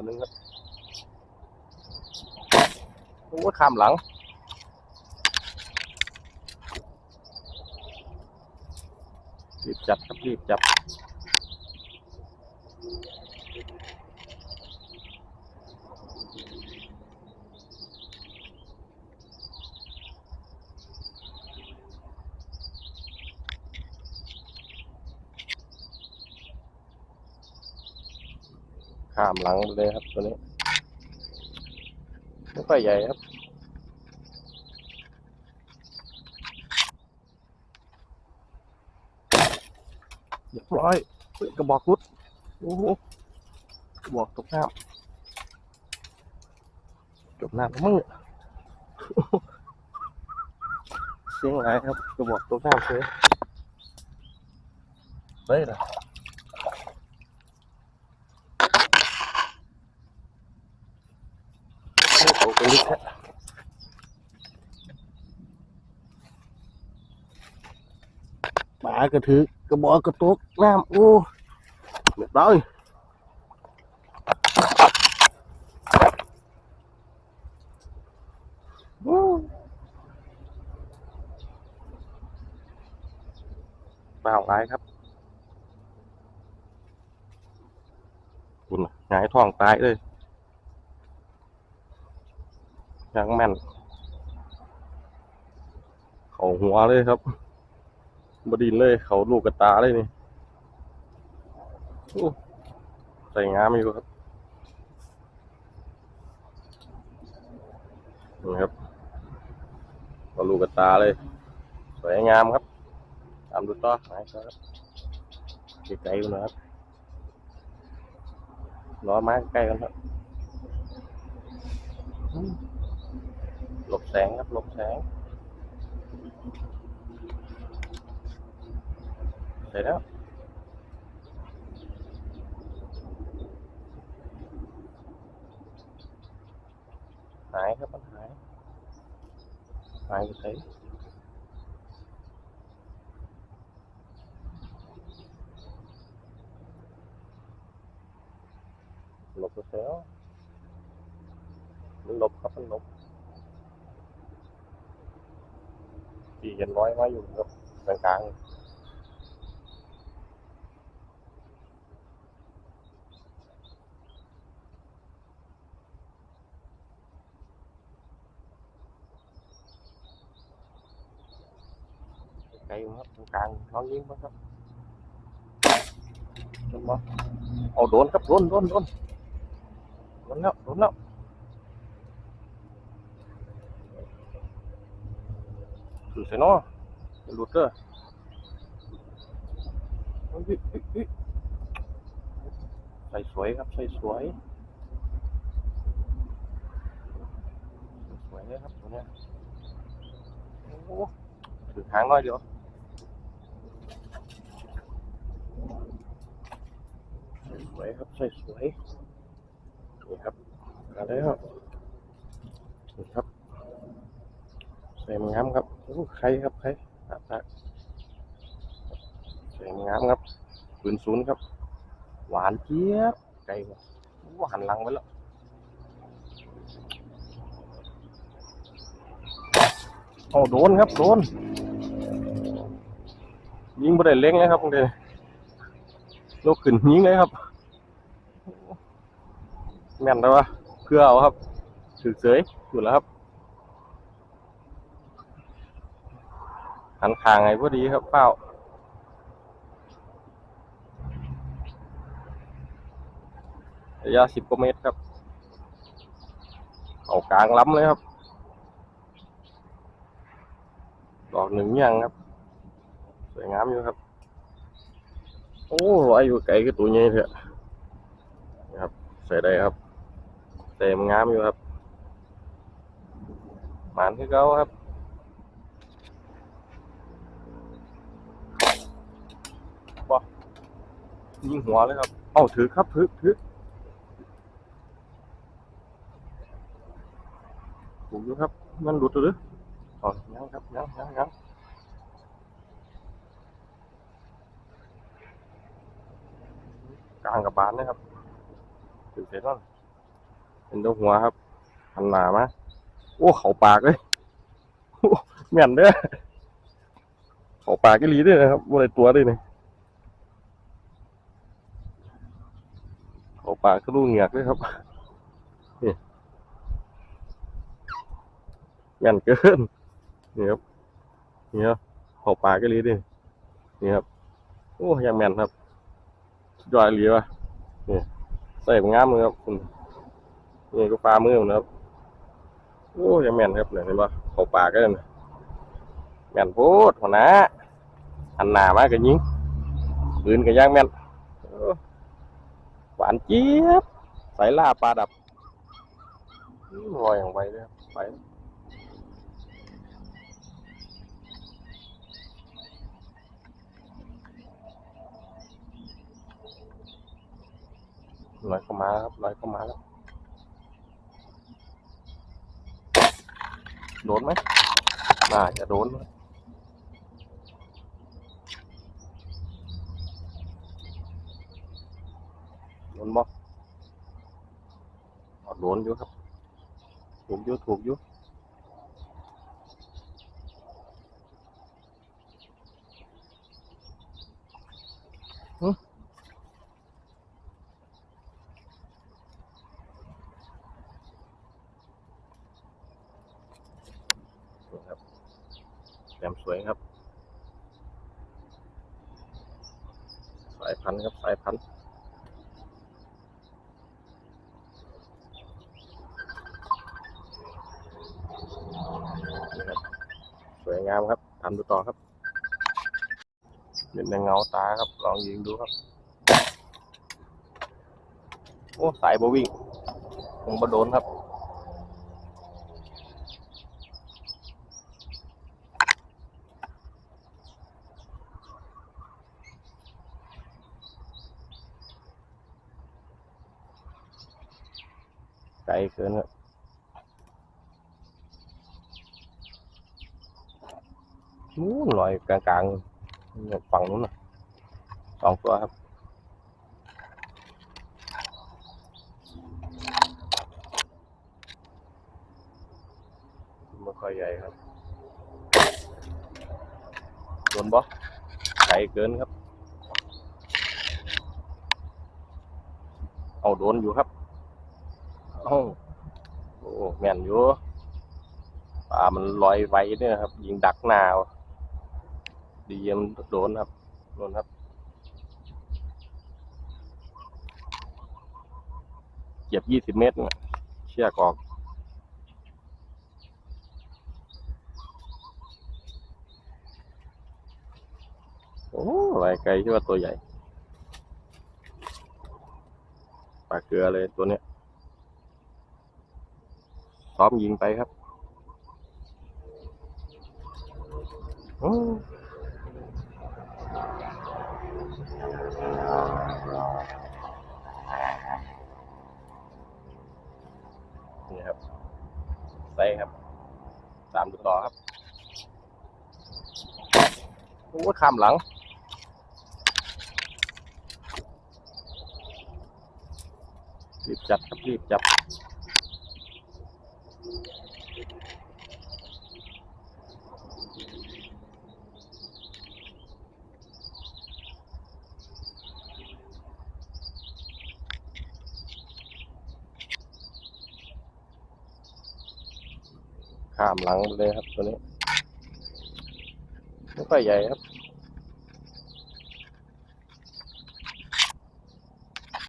ตัวนึงครับโอ้ข้ามหลังรีบจับครับรีบจับ ข้ามหลังไปเลยครับตัวนี้ไม่ค่อยใหญ่ครับเรียบร้อยเฮ้ยกระบอกรุดโอ้โหกระบอกตกน้ำจบน้ำแล้วมึงเสียงอะไรครับกระบอกตกน้ำเสียเฮ้ยนะ เฮ้ยตกปลึกมากระถือกระบอกกระตุกน้ำโอ้เรียบร้อยเปล่าไรครับคุณหงายท้องตายเลย ยังแม่น เขาหัวเลยครับ บดินเลย เขาลูกกระตาเลยนี่ใส่งามอยู่ครับนี่ครับเขาลูกกระตาเลย สวยงามครับ ตามดูต่อไหนครับไกลๆอยู่นะครับล้อไม้ใกล้กันครับ อืมหลบแสงครับหลบแสงเส ร็จแล้วหายครับมันหายหายไปไหนหลบไปแล้วมันหลบครับมันหลบปีเห็นร้อยไว้อยู่ครับกลางๆไกลอยู่ครับตรงกลางน้องยิงมาครับโดนบ่เอาโดนครับโดนโดนโดนโดนแล้วโดนแล้ว ถือใส่เนาะจะหลุดเด้อเฮ้ยเฮ้ยเฮ้ยเฮ้ยใส่สวยครับ ใส่สวยสวยเลยครับตัวเนี้ยโอ้โหถือหางน้อยเดียวสวยครับ ใส่สวยนี่ครับมาแล้วนี่ครับ ใส่งามครับโอ้ใครครับใครตักตักใส่งามครับปืนศูนย์ครับ หวานเจี๊ยบไก่ว่ะโอ้หันหลังไปแล้วโอ้โดนครับโดน ยิงบ่ได้เล็งเลยครับตรงนี้ลูกขึ้นยิงเลยครับ แม่นแล้ววะเพื่อเอาครับถือเสยอยู่แล้วครับ หันคางไงพอดีครับเป้าระยะสิบกว่าเมตรครับ เอากลางล้ำเลยครับ ดอกหนึ่งยังครับ สวยงามอยู่ครับ โอ้อายุไก่ก็ตัวใหญ่เถอะนะครับ ใส่ได้ครับใส่มันงามอยู่ครับหมานคือเก่าครับ ยิงหัวเลยครับ เอ้าถือครับถือถือถูกอยู่ครับ มันหลุดหรืออ๋อยังครับยังยังยังกลางกับบานนะครับถือเสร็จแล้วเป็นตัวหัวครับหันหนามาโอ้ เขาปากเลยโอ้แม่นเด้อเขาปากก็ลีด้วยนะครับว่าอะไรตัวด้วยนี่เขา ปากก็ลูเหงือกเลยครับนี่แม่นเกินนี่ครับนี่ครับเขาปากก็ลีด้วยนี่ครับโอ้ยังแมนครับสุดยอดอีหลีว่ะนี่ใส่งามเลยครับคุณนี่ก็ปลามือนะครับโอ้ยังแมนครับเนี่ยเห็นปะเขาปากก็เลยแมนโพดหัวหน้าหันหน้ามาก็ยิงปืนก็ย่างแมนโอ้านเจี๊ยบใส่ล่าปลาดับลอยอย่างไวเลยไปลอยเข้ามาครับลอยเข้ามาแล้ว โดนไหมน่าจะโดนนะโดนบ่ อ๋อโดนอยู่ครับ ถูกอยู่ถูกอยู่หึนี่ครับแหลมสวยครับ สายพันธุ์ครับ สายพันธุ์นี่ครับ สวยงามครับทำดูต่อครับเป็นเงาตาครับ ลองยิงดูครับ โอ้สายบวิ่งคงบโดนครับไกลเกินครับ นู้นลอยกลางๆฝั่งนู้นสองตัวครับไม่ค่อยใหญ่ครับโดนบ่ไกลเกินครับ เอาโดนอยู่ครับโอ้โอ้แม่นอยู่ปลามันลอยไวเนี่ยครับ ยิงดักหนาว ดีมันโดนครับโดนครับเหยียบยี่สิบเมตรเนี่ยเชือกออกโอ้ลอยไกลที่ว่าตัวใหญ่ปลาเกลือเลยตัวเนี้ยซ้อมยิงไปครับ โอ้นี่ครับใส่ครับ ตามดูต่อครับ โอ้ข้ามหลัง รีบจับครับรีบจับ ข้ามหลังเลยครับตัวนี้ไม่ค่อยใหญ่ครับ